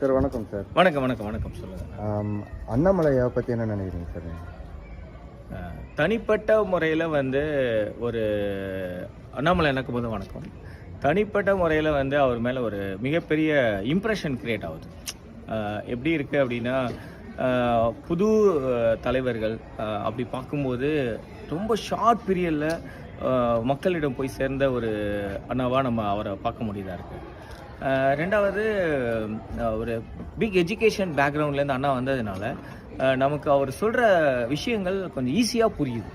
Sir வணக்கம் sir. வணக்கம் வணக்கம் வணக்கம். சொல்லுங்க. ஆம், அண்ணாமலையை பற்றி என்ன நினைக்கிறீங்க சார் தனிப்பட்ட முறையில் வந்து ஒரு அண்ணாமலை எனக்கு போது வணக்கம். தனிப்பட்ட முறையில் வந்து அவர் மேலே ஒரு மிகப்பெரிய இம்ப்ரெஷன் கிரியேட் ஆகுது. எப்படி இருக்குது அப்படின்னா புது தலைவர்கள் அப்படி பார்க்கும்போது ரொம்ப ஷார்ட் பீரியடில் மக்களிடம் போய் சேர்ந்த ஒரு அண்ணாவாக நம்ம அவரை பார்க்க முடியுதா இருக்குது ரெண்டாவது ஒரு பிக் எஜுகேஷன் பேக்ரவுண்ட்லேருந்து அண்ணா வந்ததுனால நமக்கு அவர் சொல்கிற விஷயங்கள் கொஞ்சம் ஈஸியாக புரியுது.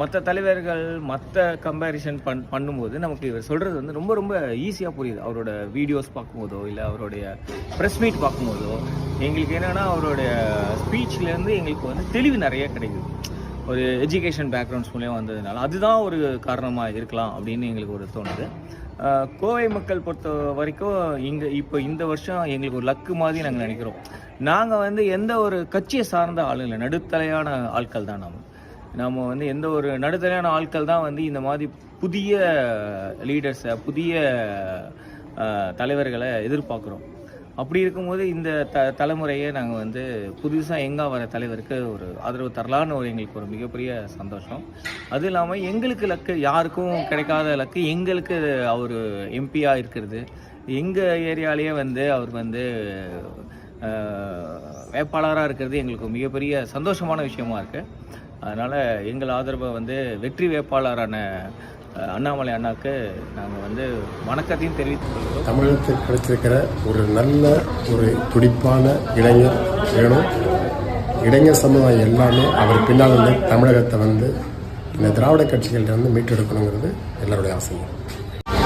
மற்ற தலைவர்கள் மற்ற கம்பேரிசன் பண் பண்ணும்போது நமக்கு இவர் சொல்கிறது வந்து ரொம்ப ரொம்ப ஈஸியாக புரியுது. அவரோட வீடியோஸ் பார்க்கும்போதோ இல்லை அவருடைய ப்ரெஸ் மீட் பார்க்கும்போதோ எங்களுக்கு என்னென்னா அவருடைய ஸ்பீச்லேருந்து எங்களுக்கு வந்து தெளிவு நிறைய கிடைக்குது. ஒரு எஜுகேஷன் பேக்ரவுண்ட்ஸ் மூலியம் வந்ததுனால அதுதான் ஒரு காரணமாக இருக்கலாம் அப்படின்னு எங்களுக்கு ஒரு தோணுது. கோவை மக்கள் பொறுத்த வரைக்கும் இங்கே இப்போ இந்த வருஷம் எங்களுக்கு ஒரு லக்கு மாதிரி நாங்கள் நினைக்கிறோம். நாங்கள் வந்து எந்த ஒரு கட்சியை சார்ந்த ஆளும் இல்லை. நடுத்தலையான ஆட்கள் தான் நாம். நாம் வந்து எந்த ஒரு நடுத்தலையான ஆட்கள் தான் வந்து இந்த மாதிரி புதிய லீடர்ஸை புதிய தலைவர்களை எதிர்பார்க்குறோம். அப்படி இருக்கும்போது இந்த த தலைமுறையை நாங்கள் வந்து புதுசாக எங்கே வர தலைவருக்கு ஒரு ஆதரவு தரலான்னு ஒரு எங்களுக்கு ஒரு மிகப்பெரிய சந்தோஷம். அது இல்லாமல் எங்களுக்கு லக்கு யாருக்கும் கிடைக்காத லக்கு எங்களுக்கு அவர் எம்பியாக இருக்கிறது. எங்கள் ஏரியாலேயே வந்து அவர் வந்து வேட்பாளராக இருக்கிறது எங்களுக்கு மிகப்பெரிய சந்தோஷமான விஷயமா இருக்குது அதனால் எங்கள் ஆதரவை வந்து வெற்றி வேட்பாளரான அண்ணாமலை அண்ணாக்கு நாங்கள் வந்து வணக்கத்தையும் தெரிவித்துக் கொள்கிறோம். தமிழகத்தில் கிடைத்திருக்கிற ஒரு நல்ல ஒரு துடிப்பான இளைஞர் வேணும். இளைஞர் சமுதாயம் எல்லாமே அவர் பின்னால் வந்து தமிழகத்தை வந்து இந்த திராவிட கட்சிகள்ட்ட வந்து மீட்டெடுக்கணுங்கிறது எல்லாருடைய ஆசையும்.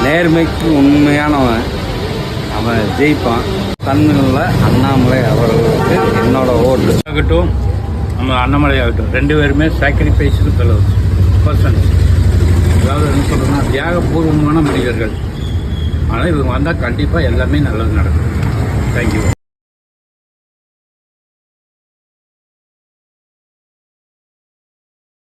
நேர்மைக்கு உண்மையானவன் அவன் ஜெயிப்பான். தன்னில் அண்ணாமலை அவர்களுக்கு என்னோட ஓட்டு. ஆகட்டும் நம்ம அண்ணாமலை ஆகட்டும். ரெண்டு பேருமே சாக்ரிஃபைஸ்னு பிறகு பர்சன் அதாவது என்ன சொல்கிறோம்னா தியாகபூர்வமான மனிதர்கள். ஆனால் இவங்க வந்தால் கண்டிப்பாக எல்லாமே நல்லது நடக்கும். தேங்க்யூ